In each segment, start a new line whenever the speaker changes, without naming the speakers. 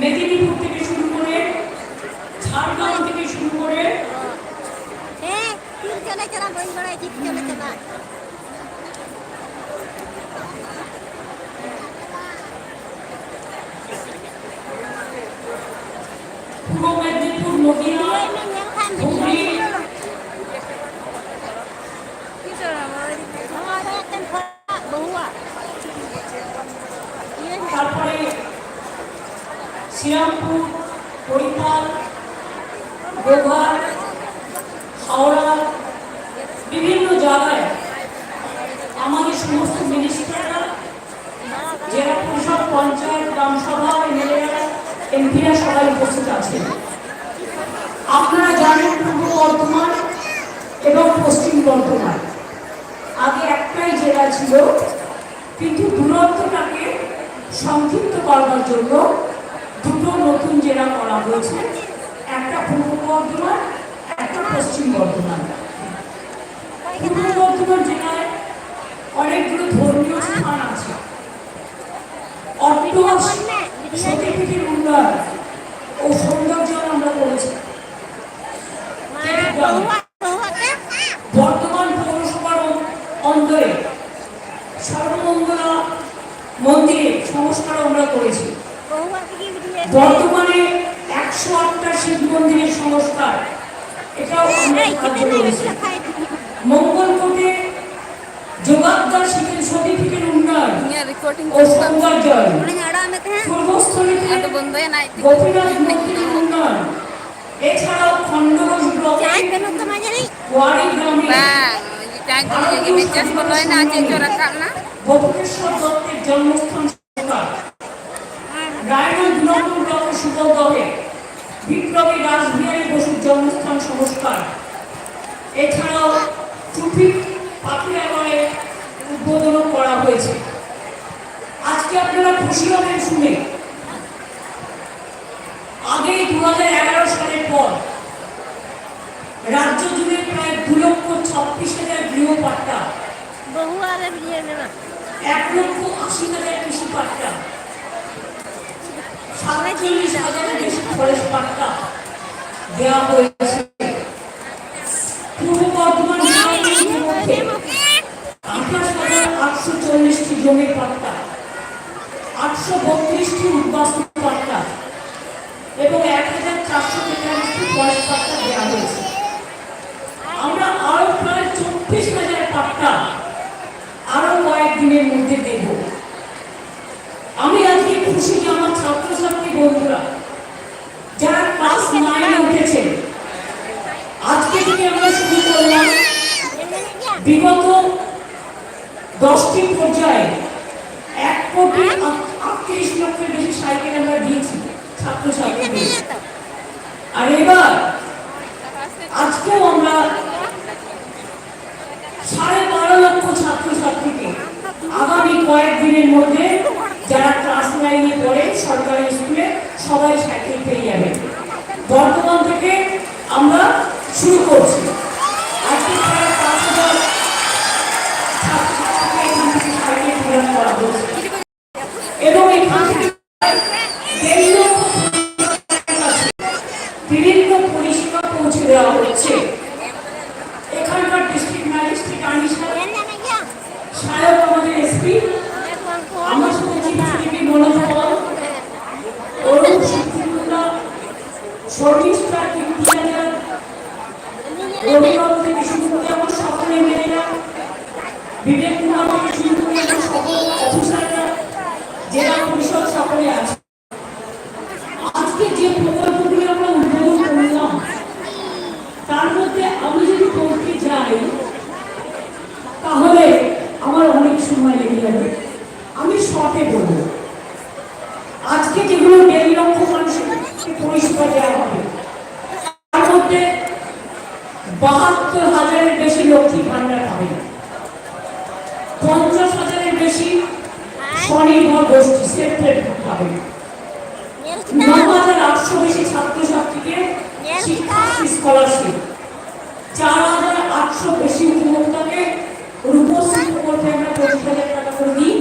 মেদিনীপুর থেকে শুরু করে ঝাড়গ্রাম থেকে শুরু করে করবার জন্য দুটো নতুন জেলা করা হয়েছে। একটা পূর্ব বর্ধমান, একটা পশ্চিম বর্ধমান। পূর্ব বর্ধমান জেলায় অনেকগুলো ধর্মীয় স্থান আছে। অট্টহাসি সতীপীঠের উন্নয়ন ও সৌন্দর্য আমরা করেছি
বহুয়া বহুয়াতে
বর্তমান পৌরসভার অন্তরে সর্বমঙ্গলা মন্দিরে সংস্কার আমরা করেছি
বহুয়া কি দিয়ে
বর্তমানে একশো আটটা শিব মন্দিরের সংস্কার। এটাও মঙ্গলকোটে যোগাত্মার শিখের সতীপীঠের উন্নয়ন ও
হয়ে
গোপীনাথ মন্দিরের এছাড়াও খণ্ডঘোষ ব্লকে ওয়ারি গ্রামে দত্তের জন্মস্থান সংস্কার। রায়গঞ্জ দু নম্বর ব্লকের সুবলদহে বিপ্লবী রাসবিহারী বসুর জন্মস্থান সংস্কার। এছাড়াও ট্রফিক পাখিরালয়ে উদ্বোধনও করা হয়েছে। আজকে আপনারা খুশি হবেন শুনে। আগে দু সালের পর রাজ্য জুড়ে প্রায় দু লক্ষ ছাব্বিশ হাজার গৃহপাট্টা এক লক্ষ আশি হাজার কৃষি পাট্টা সাতচল্লিশ হাজারের দেওয়া হয়েছে পূর্ব বর্ধমান আটশো চল্লিশটি জমির পাট্টা আটশো বত্রিশটি উদ্বাস্তু পাট্টা এবং এক হাজার চারশো তেতাল্লিশটি ফরেস্ট পাট্টা দেওয়া হয়েছে আমরা আরও প্রায় চব্বিশ হাজার পাট্টা আরও কয়েকদিনের মধ্যে দেব আমি আজকে খুশি যে আমার ছাত্রছাত্রী বন্ধুরা যারা ক্লাস নাইনে উঠেছেন আজকে থেকে আমরা শুরু করলাম বিগত দশটি পর্যায়ে এক কোটি আটত্রিশ লক্ষের বেশি সাইকেল আমরা দিয়েছি ছাত্রছাত্রীদের আর এবার আজকেও আমরা সাড়ে বারো লক্ষ ছাত্রছাত্রীকে আগামী কয়েকদিনের মধ্যে যারা ক্লাস নাইনে পড়ে সরকারি স্কুলে সবাই সাইকেল পেয়ে যাবে। বর্তমান থেকে আমরা শুরু করছি আজকে প্রায় পাঁচ হাজার ছাত্রছাত্রীকে এখান থেকে সাইকেল প্রদান করা হয়েছে এবং এখান থেকে প্রায় দেড় লক্ষ ছাত্রছাত্রীর কাছে বিভিন্ন পরিষেবা পৌঁছে দেওয়া হচ্ছে এখানকার ডিস্ট্রিক্ট ম্যাজিস্ট্রেট আনিশা সাহেব আমাদের এসপি আমার সাথে চিকিৎসা মনোজ পল অরুণ সিদ্ধিমুল্লা শর্মিষ্ঠা কীর্তিরাজার রবিবাবু থেকে শুরু করে আমার সকলে মেয়েরা বিবেক কুমার থেকে শুরু করে আমার সকল অফিসাররা জেলা পরিষদ সকলে আছে আজকে যে প্রকল্পগুলি আমরা উদ্বোধন করলাম তার মধ্যে আমি যদি বলতে যাই তাহলে আমার অনেক সময় লেগে যাবে আমি শর্টে বলব আজকে যেগুলো দেড় লক্ষ মানুষের পরিষেবা দেওয়া হবে তার মধ্যে বাহাত্তর হাজারের বেশি লক্ষ্মী ভান্ডার পাবে পঞ্চাশ হাজারের বেশি স্বনির্ভর গোষ্ঠী সেফ পাবে ন হাজার আটশো পাঁচশো বেশি ছাত্রছাত্রীকে শিক্ষাশ্রী স্কলারশিপ চার হাজার আটশো বেশি উপভোক্তাকে রূপশ্রী প্রকল্পে আমরা পঁচিশ হাজার টাকা করে দিই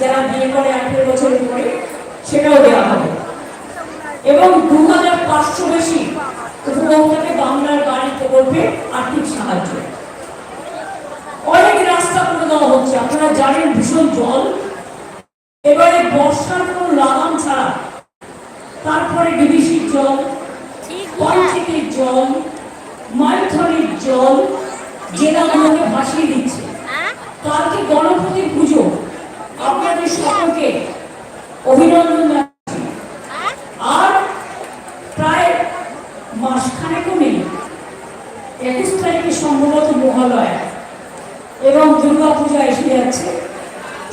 যারা বিয়ে করে আঠেরো বছরের পরে সেটাও দেওয়া হবে। এবং দু হাজার পাঁচশো বেশি উপভোক্তাকে বাংলার বাড়ি প্রকল্পে আর্থিক সাহায্য। অনেক রাস্তা করে দেওয়া হচ্ছে আপনারা জানেন ভীষণ জল। এবারে বর্ষার কোনো লাগাম ছাড়া তারপরে বিদেশির জল
ঠিক
জল মাইথনের জল জেলাগুলোকে ভাসিয়ে দিচ্ছে।
হ্যাঁ?
কালকে গণপতি পুজো? আপনাদের সকলকে অভিনন্দন জানাচ্ছি।
হ্যাঁ?
আর প্রায় মাসখানেকও নেই একুশ তারিখে সম্ভবত মহালয়া এবং দুর্গা পূজা এসে যাচ্ছে।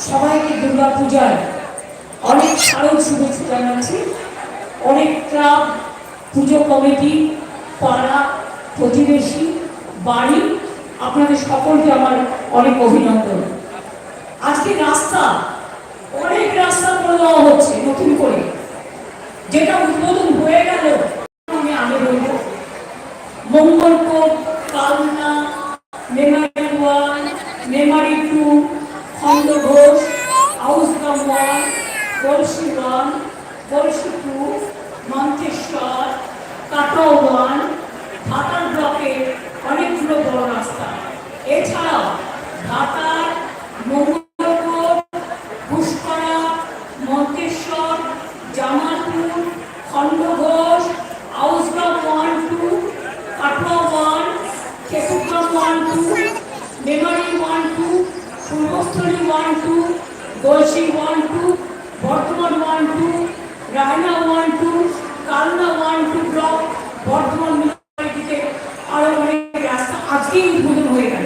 সবাইকে দুর্গা পূজার অনেক শারদ শুভেচ্ছা জানাচ্ছি। অনেক ক্লাব পুজো কমিটি, পাড়া, প্রতিবেশী, বাড়ি, আপনাদের সকলকে আমার অনেক অভিনন্দন। আজকে রাস্তা, অনেক রাস্তা করে দেওয়া হচ্ছে নতুন করে। যেটা উদ্বোধন হয়ে গেল আমি আগে বলব Mangalkot Kalna Memari one Memari two Khandaghosh Ausgram one Galsi one Galsi two Manteswar Katwa one Bhatar ব্লকের অনেকগুলো বড় রাস্তা এছাড়াও Bhatar Mangalkot Pushkara Manteswar Jamalpur Khandaghosh Ausgram one two Katwa one Ketugram one two Memari one two Purbasthali one two Galsi one two Bardhaman one two Raina one two Kalna one two block Bardhaman মিউনিসিপালিটিতে আরও অনেক রাস্তা আজকেই উদ্বোধন হয়ে গেল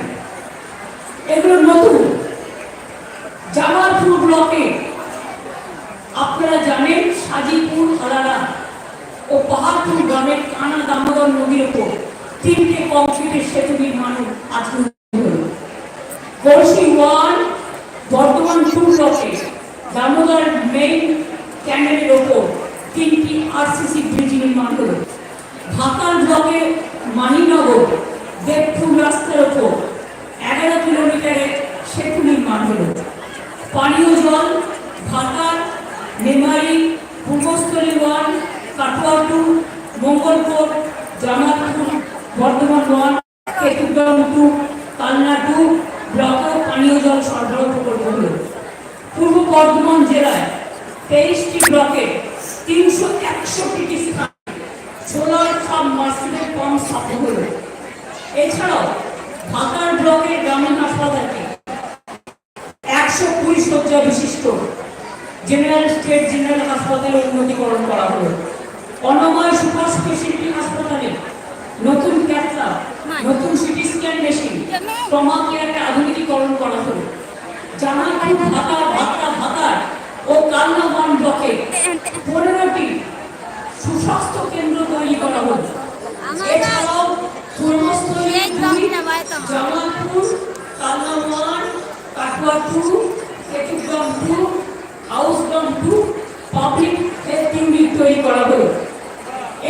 এগুলো নতুন। জামালপুর ব্লকে আপনারা জানেন সাজিপুর হালারা ও পাহাড়পুর গ্রামের কানা দামোদর নদীর ওপর তিনটে কংক্রিটের সেতু নির্মাণ আজকে হল। ওয়ান বর্তমান টু ব্লকে দামোদর মেইন ক্যানেলের ওপর তিনটি আরসিসি ব্রিজ নির্মাণ হল। ঢাকার ব্লকে মাহিনগর দেবপুর রাস্তার ওপর এগারো কিলোমিটারের সেতু নির্মাণ হল। পানীয় জল ঢাকার Memari Purbasthali one, Katwa two, Mangalkot, Jamalpur, Bardhaman one, Ketugram two Kalna পানীয় জল সরবরাহ প্রকল্প হল। পূর্ব বর্ধমান জেলায় তেইশটি ব্লকে তিনশো একষট্টিটি স্থানে সোলার সাব মার্সিলের পাম্প স্থাপন হল। এছাড়াও ঢাকার ব্লকের গ্রামীণ হাসপাতালকে একশো কুড়ি শয্যা বিশিষ্ট জেনারেল স্টেট জেনারেল হাসপাতালে উন্নতিকরণ করা হলো। অনময় সুপার স্পেশালিটি হাসপাতালে নতুন ক্যাথলা নতুন সিটি স্ক্যান মেশিন ট্রমা কেয়ারকে আধুনিকীকরণ করা হলো। জামালপুর ঢাকা ভাতা ভাতার ও কালনা ওয়ান ব্লকে পনেরোটি সুস্বাস্থ্য কেন্দ্র তৈরি করা হলো। এছাড়াও Purbasthali Jamalpur Kalna one Katwa two Ausgram two public health unit তৈরি করা হলো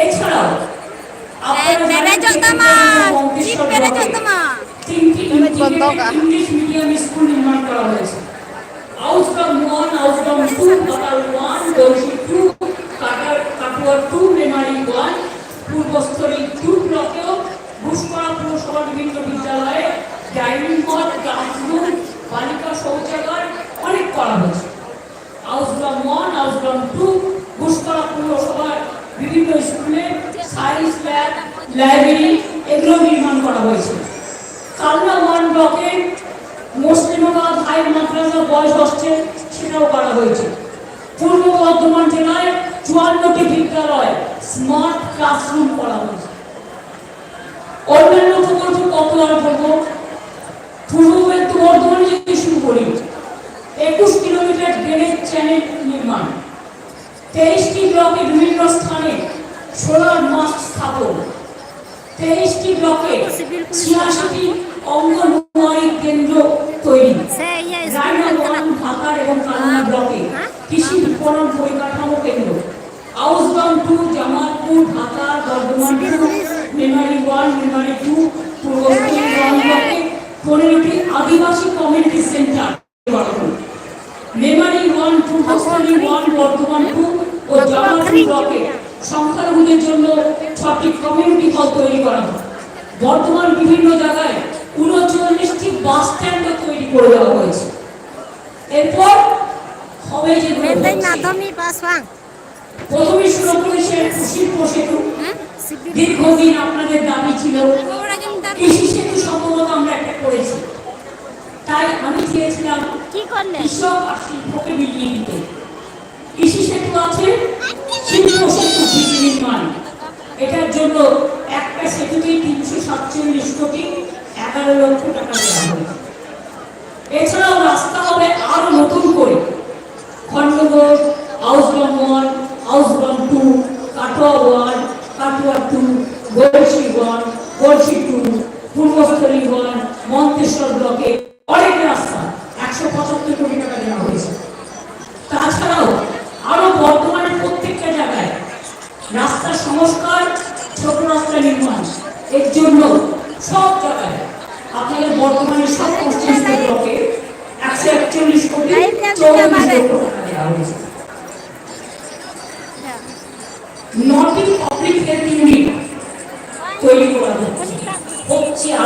এছাড়াও তিনটি ইংলিশ মিডিয়াম স্কুল নির্মাণ করা হয়েছে। আউসগ্রাম ওয়ান আউসগ্রাম টু কাটার ওয়ান দর্শী টু কাটার কাটুয়া টু মেমারি ওয়ান পূর্বস্থলী পুরসভার বিভিন্ন ডাইনিং হল ক্লাসরুম বালিকা শৌচাগার অনেক করা হয়েছে। আউসগ্রাম ওয়ান আউসগ্রাম টু ঘুষপাড়া পুরসভার বিভিন্ন স্কুলে সায়েন্স ল্যাব লাইব্রেরি এগুলো নির্মাণ করা হয়েছে। কালনা ওয়ান ব্লকে মুসলিমাবাদ হাই মাদ্রাসা বয়স হস্টেল সেটাও করা হয়েছে। পূর্ব বর্ধমান জেলায় চুয়ান্নটি বিদ্যালয় স্মার্ট ক্লাসরুম করা হয়েছে। অন্যান্য কত আর বলব পূর্ব বর্ধমানে যদি শুরু করি, একুশ কিলোমিটার ড্রেনেজ চ্যানেল নির্মাণ। তেইশটি ব্লকে বিভিন্ন স্থানে সোলার মাস্ক স্থাপন। তেইশটি ব্লকে ছিয়াশিটি অঙ্গনওয়াড়ি কেন্দ্র তৈরি। ঢাকার এবং কালনা ব্লকে কৃষি বিপণন পরিকাঠামো কেন্দ্র। Ausgram two, Jamalpur Dhaka Bardhaman two, Memari one, Memari two পূর্ব ওয়ান পনেরোটি আদিবাসী community centre Memari one two one Bardhaman two ও জামালপুর ব্লকে সংখ্যালঘুদের জন্য ছটি কমিউনিটি হল তৈরি করা হয় বর্তমান বিভিন্ন জায়গায় উনচল্লিশটি বাস স্ট্যান্ডও তৈরি করে দেওয়া হয়েছে এরপর হবে যে. প্রথমে শুরু করেছে শিল্প সেতু দীর্ঘদিন আপনাদের দাবি ছিল কৃষি সেতু সম্ভবত আমরা একটা করেছি। তাই আমি চেয়েছিলাম
কি করলে?
কৃষক আর শিল্পকে মিলিয়ে দিতে কৃষি সেতু আছে শিল্প সেতু ভিত্তি নির্মাণ। এটার জন্য একটা সেতুতেই তিনশো সাতচল্লিশ কোটি এগারো লক্ষ টাকা দেওয়া হয়েছে। এছাড়াও রাস্তা হবে আরও নতুন করে। খন্ডগড় Ausgram one Ausgram two Katwa one Katwa two Galsi one Galsi two Purbasthali one Manteswar ব্লকে অনেক রাস্তা একশো পঁচাত্তর কোটি টাকা দেওয়া হয়েছে। তাছাড়াও আরও বর্তমানে প্রত্যেকটা জায়গায় রাস্তা সংস্কার ছোট রাস্তা নির্মাণ এর জন্য সব জায়গায় আপনাদের বর্তমানে সব পশ্চিমবঙ্গ ব্লকে একশো একচল্লিশ কোটি চৌত্রিশ লক্ষ টাকা দেওয়া হয়েছে।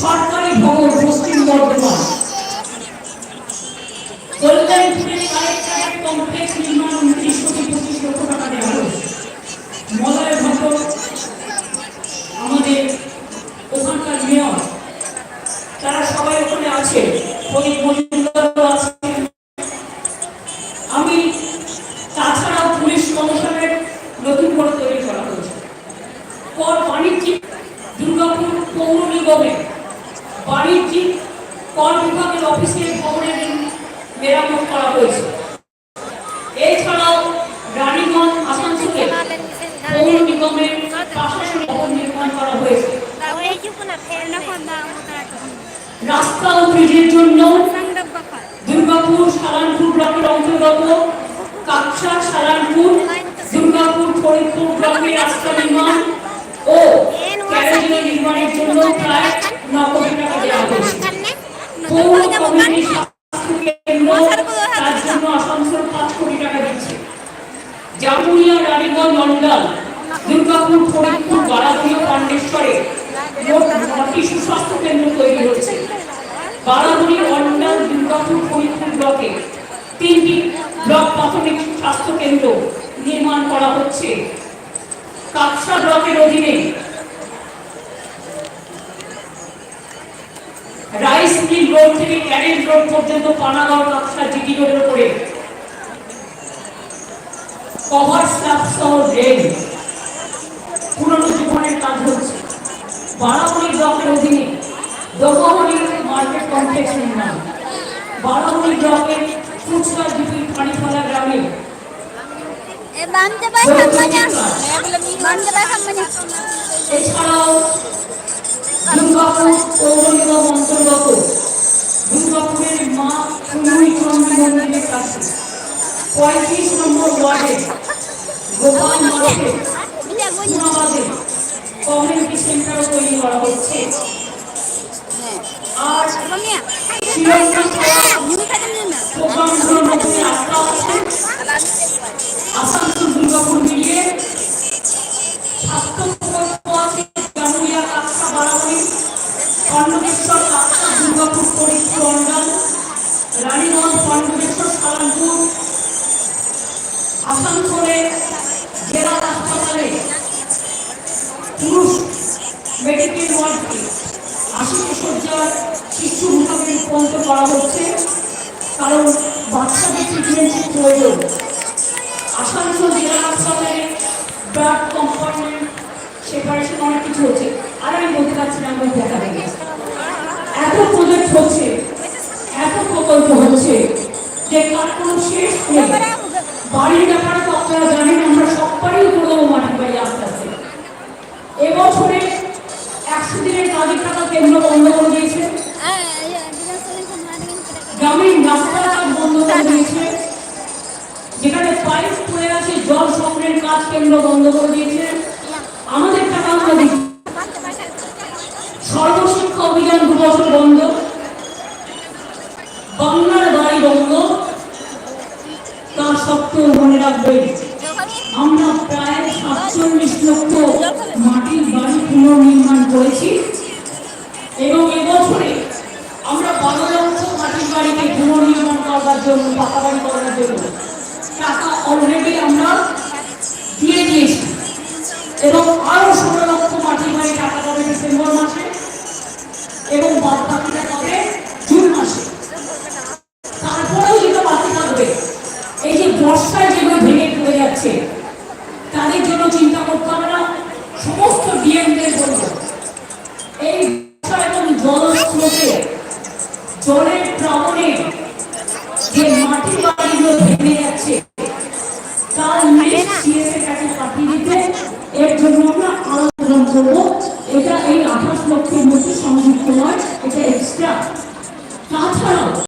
সরকারি ভবন পশ্চিম বর্ধমান। আমাদের ওখানকার মেয়র তারা সবাই ওখানে আছে। প্রদীপ মজুমদারও আছে আমি তাছাড়াও পুলিশ কমিশনের নতুন করে তৈরি করা হয়েছে কর বাণিজ্যিক দুর্গাপুর পৌর নিগমে বাণিজ্যিক কর বিভাগের অফিসের ভবনের মেরামত করা হয়েছে এছাড়াও রানীগঞ্জ আসানসোলে পৌর নিগমের প্রশাসনিক ভবন নির্মাণ করা হয়েছে
Tahu itu pun ada yang nak konda mutar tu.
রাস্তা ও ব্রিজের জন্য
Sang dah bakal.
Durgapur Salanpur ব্লকের অন্তর্গত কাকসা সালানপুর দুর্গাপুর, ফরিদপুর ব্লকে রাস্তা নির্মাণ ও ক্যারেজিনো নির্মাণের জন্য প্রায় ন কোটি টাকা দেওয়া হয়েছে। পৌর কমিটি স্বাস্থ্য তার জন্য আসানসোল পাঁচ কোটি টাকা দিচ্ছে। জামুরিয়া, রানীগঞ্জ অন্ডাল দুর্গাপুর, ফরিদপুর বারাগুড়ি পান্ডেশ্বরে মোট সুস্বাস্থ্য কেন্দ্র তৈরি হচ্ছে। বারাগুড়ি অন্ডাল, দুর্গাপুর, ফরিদপুর ব্লকে তিনটি ব্লক প্রাথমিক স্বাস্থ্য কেন্দ্র নির্মাণ করা হচ্ছে। কাকসা ব্লকের অধীনে রাইস মিল রোড থেকে ক্যারেজ রোড পর্যন্ত পানাগড় কাকসা জিটি রোডের উপরে। কভার স্ল্যাব সহ রেল। পুরনো জীবনের কাজ হচ্ছে। বারামণি ব্লকের অধীনে দোকাহরি মার্কেট কমপ্লেক্স নির্মাণ। বারামণি ব্লকের ফুচকা ডিপির পানিফালা গ্রামে? এছাড়াও দুর্গাপুর পৌর নিগম অন্তর্গত দুর্গাপুরের মা কুমুই চন্দ্রী মন্দিরের কাছে পঁয়ত্রিশ নম্বর ওয়ার্ডে গোপাল
bunyi.
পুনাবাদে কমিউনিটি সেন্টারও তৈরি করা হচ্ছে আর আসানসোল দুর্গাপুর মিলিয়ে স্বাস্থ্য করা হচ্ছে, কারণ বাচ্চাদের ট্রিটমেন্টের প্রয়োজন, আসানসোল জেলা হাসপাতালে ব্লাড কম্পার্টমেন্ট, সেপারেশন অনেক কিছু হচ্ছে। আর আমি বলতে পারছি না, আমি দেখা বছর বন্ধ। বাংলার বাড়ি বন্ধ। তা সত্ত্বেও মনে রাখবেন আমরা প্রায় সাতচল্লিশ লক্ষ মাটির বাড়ি পুনর্নির্মাণ করেছি। এবং এবছরে আমরা বারো লক্ষ মাটির বাড়িকে পুনর্নির্মাণ করার জন্য পাকা বাড়ি করার জন্য টাকা অলরেডি আমরা দিয়ে দিয়েছি। এবং আরও ষোলো লক্ষ মাটির বাড়ি টাকা পাবে ডিসেম্বর মাসে এবং বাদ বাকিটা